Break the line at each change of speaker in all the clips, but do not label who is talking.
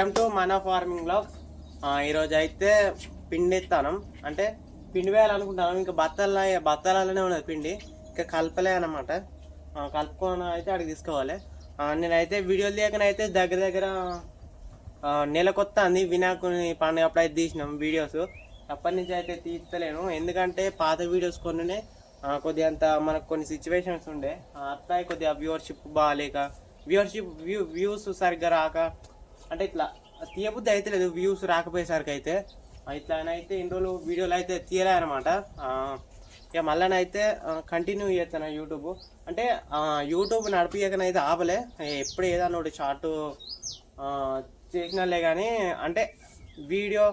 welcome to మన farming blogs ఈరోజు అయితే పిండి ఇస్తాను అంటే పిండి వేయాలనుకుంటాను ఇంకా బత్తాల బత్తాలలోనే ఉన్నది పిండి ఇంకా కలపలే అనమాట కలుపుకొని అయితే అక్కడికి తీసుకోవాలి నేనైతే వీడియోలు తీయకనైతే దగ్గర దగ్గర నెల కొత్త అంది వినాయకుని పండుగ అప్పుడు అయితే తీసినాం వీడియోస్ అప్పటి నుంచి అయితే తీస్తలేను ఎందుకంటే పాత వీడియోస్ కొన్నినే కొద్దిగా అంత మనకు కొన్ని సిచ్యువేషన్స్ ఉండే అట్లా కొద్దిగా వ్యూవర్షిప్ బాగాలేక వ్యూవర్షిప్ వ్యూ వ్యూస్ సరిగ్గా రాక అంటే ఇట్లా తీయబుద్ధి అయితే లేదు వ్యూస్ రాకపోయేసరికి అయితే ఇట్లా అయితే ఇన్ని రోజులు వీడియోలు అయితే తీయలేనమాట అనమాట ఇక అయితే కంటిన్యూ చేస్తాను యూట్యూబ్ అంటే యూట్యూబ్ నడిపించకనైతే ఆపలే ఎప్పుడు ఏదన్నా ఒకటి షార్ట్ చేసినలే కానీ అంటే వీడియో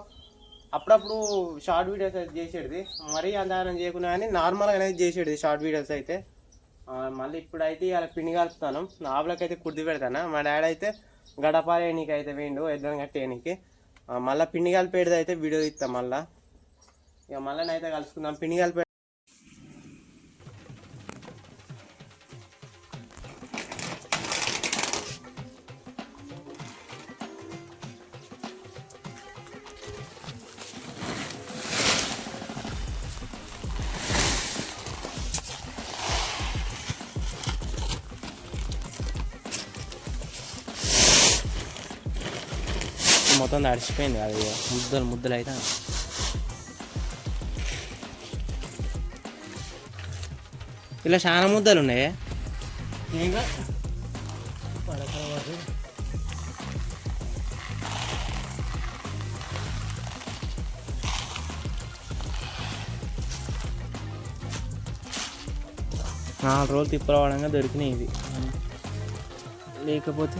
అప్పుడప్పుడు షార్ట్ వీడియోస్ అయితే చేసేది మరీ అందారం చేయకుండా కానీ నార్మల్గా అయితే చేసేది షార్ట్ వీడియోస్ అయితే మళ్ళీ ఇప్పుడైతే ఇలా పిండి కలుపుతాను ఆవులకైతే కుర్తి పెడతాను మా డాడీ అయితే గడపాలేనికి అయితే వేయండు ఎద్దని కట్టేయనికి మళ్ళీ పిండి కలిపేది అయితే వీడియో ఇస్తాం మళ్ళీ ఇక మళ్ళీ అయితే కలుసుకుందాం పిండి కలిపే మొత్తం నడిచిపోయింది అది ముద్దలు ముద్దలు అయితే ఇలా చాలా ముద్దలు ఉన్నాయి నాలుగు రోజులు తిప్పరావడంగా దొరికినాయి ఇవి లేకపోతే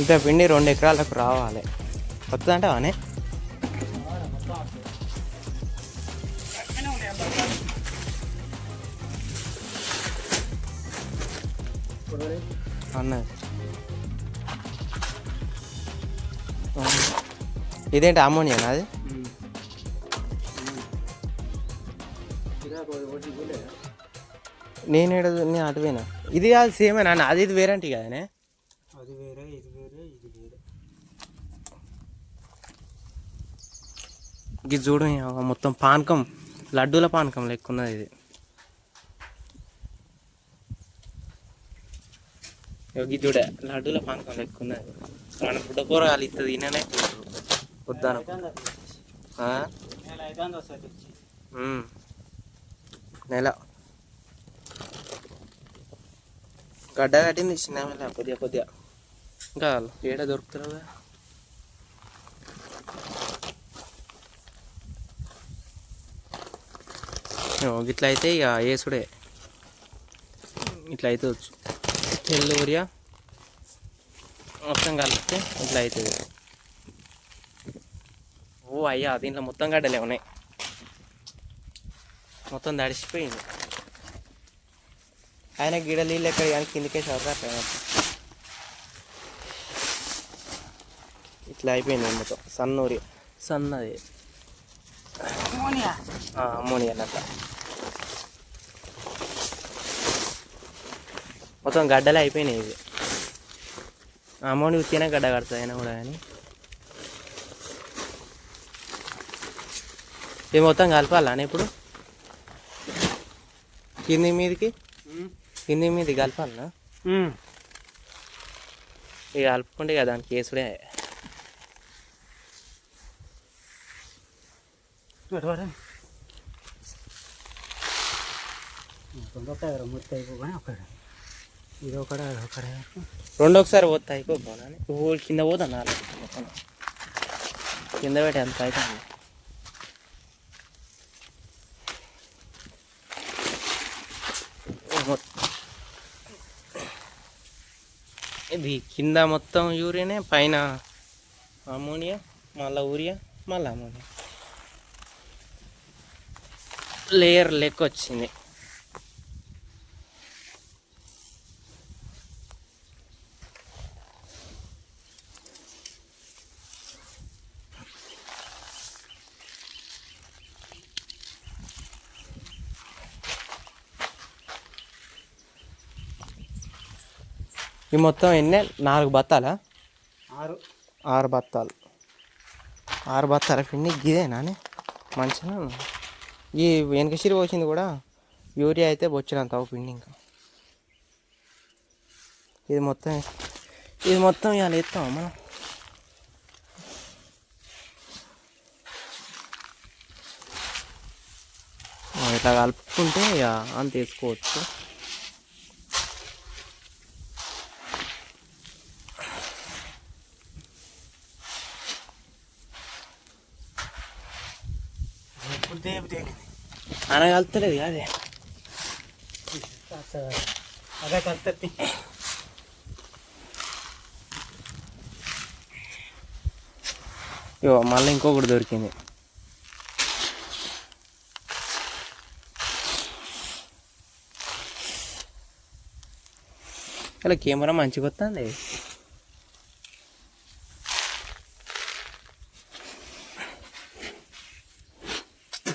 ఇంత పిండి రెండు ఎకరాలకు రావాలి వస్తుందంటే అంటే ఇదేంటి ఇదేంటి అమోనియానా అది నేను నేను అటుపోయినా ఇది కాదు సేమే నాన్న అది ఇది వేరేంటి కాదనే అది వేరే ఇది ఇది చూడు మొత్తం పానకం లడ్డూల పానకం లెక్కున్నది ఇది యోగి చూడ లడ్డూల పానకం లెక్కున్నది మన బుడ్డ కూరగాయలు ఇస్తుంది ఈయననే వద్దాను నెల గడ్డ కట్టింది చిన్న కొద్దిగా కొద్దిగా ఇంకా ఏడ దొరుకుతుంది ఇట్లా అయితే ఇక వేసుడే ఇట్లా అవుతుంది వచ్చు ఊరియా మొత్తం కలిపితే ఇట్లా అవుతుంది ఓ అయ్యా దీంట్లో మొత్తం గడ్డలే ఉన్నాయి మొత్తం తడిసిపోయింది ఆయన గిడ నీళ్ళు ఎక్కడ కానీ కిందకే సరదా ఇట్లా అయిపోయింది మొత్తం సన్నూరి సన్నది అమ్మోనియా అమ్మోనియా అన్నట్టు మొత్తం గడ్డలే అయిపోయినాయి ఇవి అమౌంట్ ఇస్తేనే గడ్డ కడుతుంది అయినా కూడా కానీ ఇది మొత్తం కలపాలని ఇప్పుడు కింది మీదకి కింది మీది కలపాలనా ఇక కలుపుకుంటే కదా దానికి కేసుడే మొత్తం అయిపోయి ఇది ఒకడ ఒకడ రెండు ఒకసారి పోతా అయిపోని కింద పోదా నాలుగు కింద పెట్టి అంత అవుతుంది ఇది కింద మొత్తం యూరియానే పైన అమోనియా మళ్ళా ఊరియా మళ్ళా అమోనియా లేయర్ లెక్క వచ్చింది ఈ మొత్తం ఎన్ని నాలుగు బత్తాలా ఆరు ఆరు బత్తాలు ఆరు బత్తాల పిండి గిదేనా మంచిగా ఈ వెనక సిరి పోసింది కూడా యూరియా అయితే బొచ్చినంత అవు పిండి ఇంకా ఇది మొత్తం ఇది మొత్తం ఇవాళ ఇస్తాం మనం ఇట్లా కలుపుకుంటే అంత వేసుకోవచ్చు అనగలుగుతలేదు కాదే అదే కలుతుంది ఇవో మళ్ళీ ఇంకొకటి దొరికింది ఇలా కెమెరా మంచిగా వస్తుంది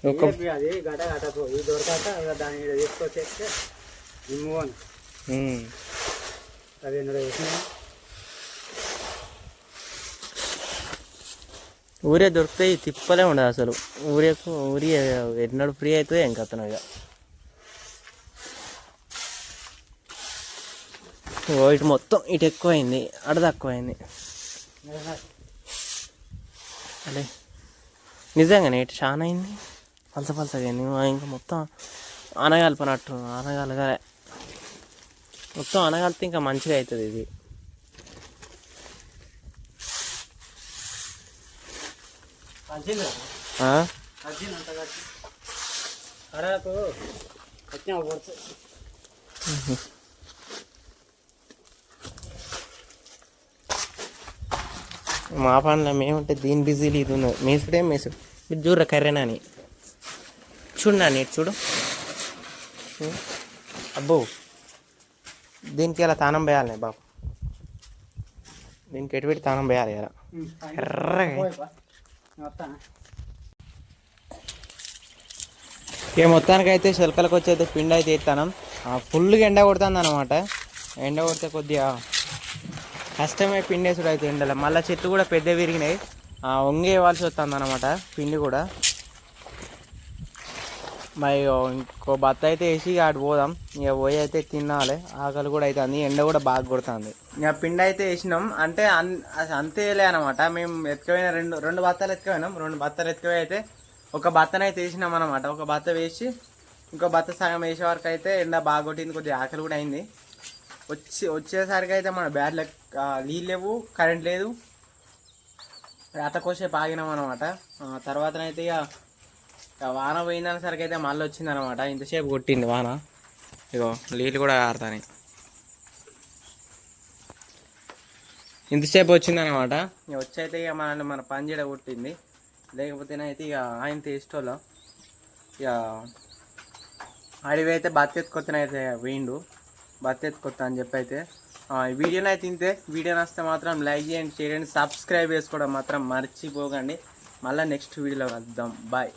ఊరే దొరికితే తిప్పలే ఉండదు అసలు ఊరే ఊరి ఎన్నడు ఫ్రీ అవుతుంది ఇంకా అతను ఇక ఇటు మొత్తం ఇటు ఎక్కువైంది అడ తక్కువైంది అదే నిజంగానే ఇటు చాలా అయింది పలస పలసగా ఇంకా మొత్తం అనగలిపినట్టు అనగాలిగా మొత్తం అనగలితే ఇంకా మంచిగా అవుతుంది ఇది మా పనిలో మేముంటే దీని బిజీలు ఇది ఉన్నది మేసుడే మేసుడు మీరు చూడరా కర్రేనా అని చూడు నా నేను చూడు అబ్బో దీనికి అలా తానం పోయాలి బాబు దీనికి ఎటు పెట్టి తానం పోయాలి ఇలా ఎర్రగా ఇక మొత్తానికి అయితే శిల్కలకు వచ్చేది పిండి అయితే ఇస్తాను ఫుల్గా ఎండ కొడుతుంది అనమాట ఎండ కొడితే కొద్దిగా కష్టమే పిండి వేసుడు అయితే ఎండలో మళ్ళీ చెట్లు కూడా పెద్ద విరిగినాయి వంగి వేయవలసి వస్తుంది అనమాట పిండి కూడా మరి ఇంకో బత్త అయితే వేసి ఆడు పోదాం ఇక పోయి అయితే తినాలి ఆకలి కూడా అవుతుంది ఎండ కూడా బాగా కొడుతుంది ఇక పిండి అయితే వేసినాం అంటే అన్ అంతేలే అనమాట మేము ఎత్తుకపోయిన రెండు రెండు బత్తాలు ఎత్తుకపోయినాం రెండు బత్తాలు ఎత్తుకపోయి అయితే ఒక బత్తను అయితే వేసినాం అనమాట ఒక బత్త వేసి ఇంకో బత్త సగం వేసే వరకు అయితే ఎండ బాగా కొట్టింది కొద్దిగా ఆకలి కూడా అయింది వచ్చి వచ్చేసరికి అయితే మన బ్యాడ్ల నీళ్ళు లేవు కరెంట్ లేదు అత కోసేపు ఆగినాం అనమాట తర్వాతనైతే ఇక వాన పోయిందని సరికి అయితే మళ్ళీ వచ్చింది అనమాట ఇంతసేపు కొట్టింది వాన ఇగో నీళ్ళు కూడా ఆడతాయి ఇంతసేపు అనమాట వచ్చైతే ఇక మనల్ని మన పంజీడ కొట్టింది అయితే ఇక ఆయన తీసుకోలో ఇక అడివి అయితే బత్తెత్తుకొత్తనైతే వీండు బత్తెత్తుకొత్త అని చెప్పి అయితే వీడియోని అయితే ఇంతే వీడియోని వస్తే మాత్రం లైక్ చేయండి షేర్ చేయండి సబ్స్క్రైబ్ చేసుకోవడం మాత్రం మర్చిపోకండి మళ్ళీ నెక్స్ట్ వీడియోలో కలుద్దాం బాయ్